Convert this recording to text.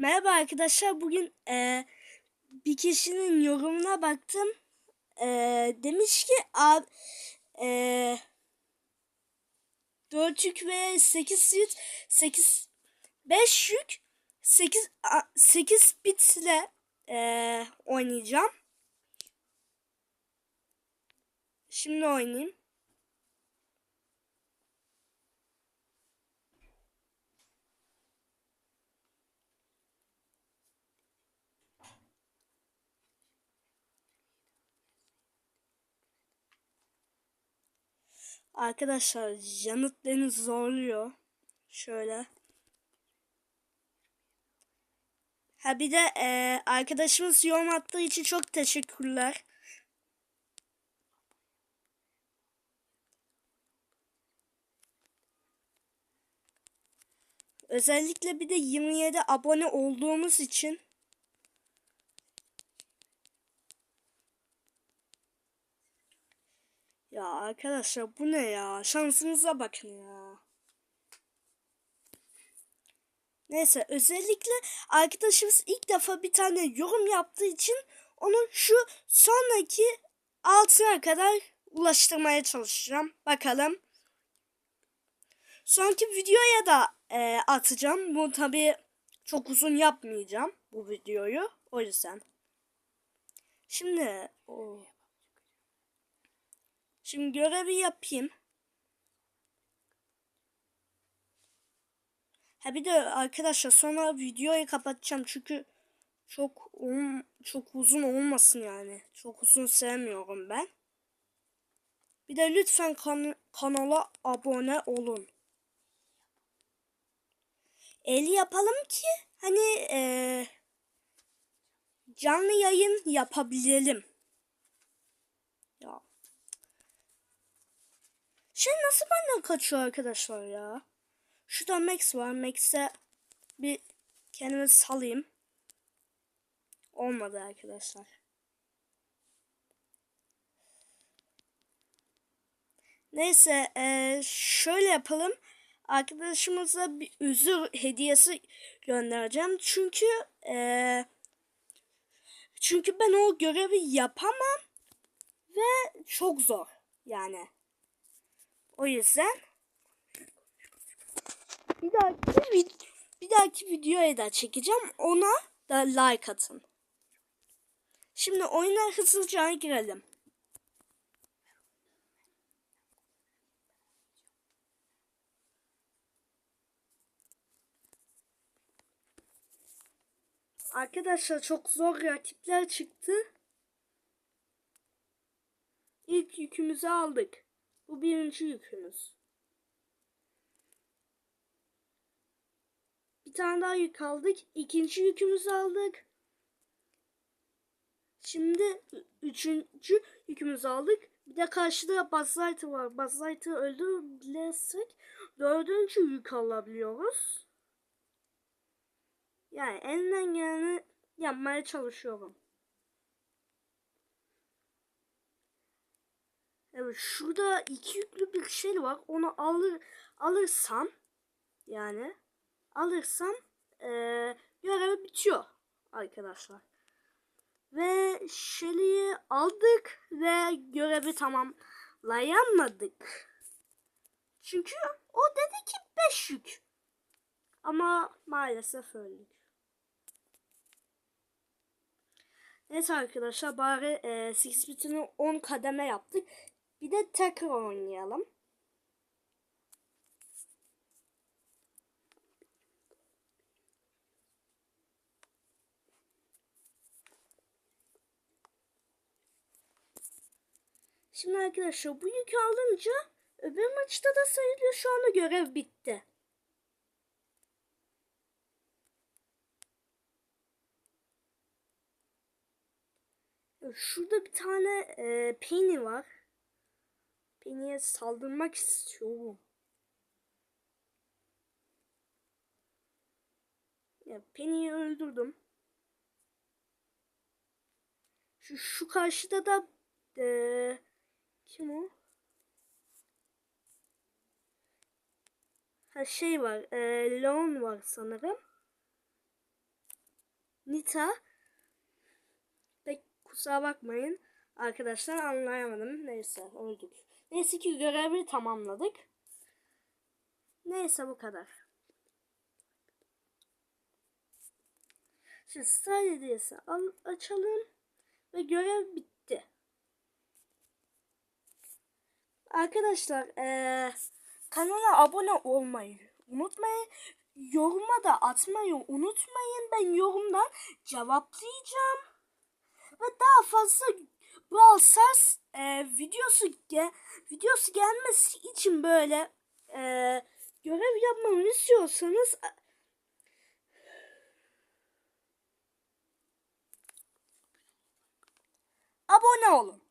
Merhaba arkadaşlar. Bugün e, bir kişinin yorumuna baktım. E, demiş ki abi e, 4 yük ve 8 yük 8 5 yük 8 8 bitle e, oynayacağım. Şimdi oynayayım. Arkadaşlar yanıt beni zorluyor. Şöyle. Ha bir de e, arkadaşımız yorum attığı için çok teşekkürler. Özellikle bir de 27 abone olduğumuz için Ya arkadaşlar bu ne ya? Şansınıza bakın ya. Neyse özellikle arkadaşımız ilk defa bir tane yorum yaptığı için onun şu sonraki altına kadar ulaştırmaya çalışacağım. Bakalım. Sonraki videoya da e, atacağım. Bu tabi çok uzun yapmayacağım bu videoyu. O yüzden. Şimdi o Şimdi görevi yapayım. Ha bir de arkadaşlar sonra videoyu kapatacağım çünkü çok çok uzun olmasın yani. Çok uzun sevmiyorum ben. Bir de lütfen kan kanala abone olun. Eli yapalım ki hani ee, canlı yayın yapabilelim. Ya şey nasıl benden kaçıyor arkadaşlar ya? Şurada Max var. Max'e bir kendimi salayım. Olmadı arkadaşlar. Neyse ee, şöyle yapalım. Arkadaşımıza bir özür hediyesi göndereceğim. Çünkü ee, çünkü ben o görevi yapamam ve çok zor yani. O yüzden bir dahaki bir dahaki videoya da çekeceğim. Ona da like atın. Şimdi oyuna hızlıca girelim. Arkadaşlar çok zor rakipler çıktı. İlk yükümüzü aldık. Bu birinci yükümüz. Bir tane daha yük aldık. İkinci yükümüzü aldık. Şimdi üçüncü yükümüzü aldık. Bir de karşıda Buzzlighter var. Buzzlighter'ı öldürebilirsek dördüncü yük alabiliyoruz. Yani elinden geleni yapmaya çalışıyorum. Evet şurada iki yüklü bir şey var. Onu alır alırsam yani alırsam e, görev bitiyor arkadaşlar. Ve Shelly'i aldık ve görevi tamamlayamadık. Çünkü o dedi ki 5 yük. Ama maalesef öldük. Neyse arkadaşlar bari e, Six Bit'ini 10 kademe yaptık. Bir de tekrar oynayalım. Şimdi arkadaşlar bu yükü alınca öbür maçta da sayılıyor. Şu anda görev bitti. Şurada bir tane e, Penny var. Penny'e saldırmak istiyorum. Ya Penny'yi öldürdüm. Şu, şu karşıda da e, kim o? Ha şey var. E, Leon var sanırım. Nita. Pek kusura bakmayın. Arkadaşlar anlayamadım. Neyse öldük. Neyse ki görevi tamamladık. Neyse bu kadar. Şimdi Star hediyesi al, açalım. Ve görev bitti. Arkadaşlar eee, kanala abone olmayı unutmayın. Yoruma da atmayı unutmayın. Ben yorumdan cevaplayacağım. Ve daha fazla Brawl Stars eee, videosu ge, videosu gelmesi için böyle eee, görev yapmamı istiyorsanız abone olun.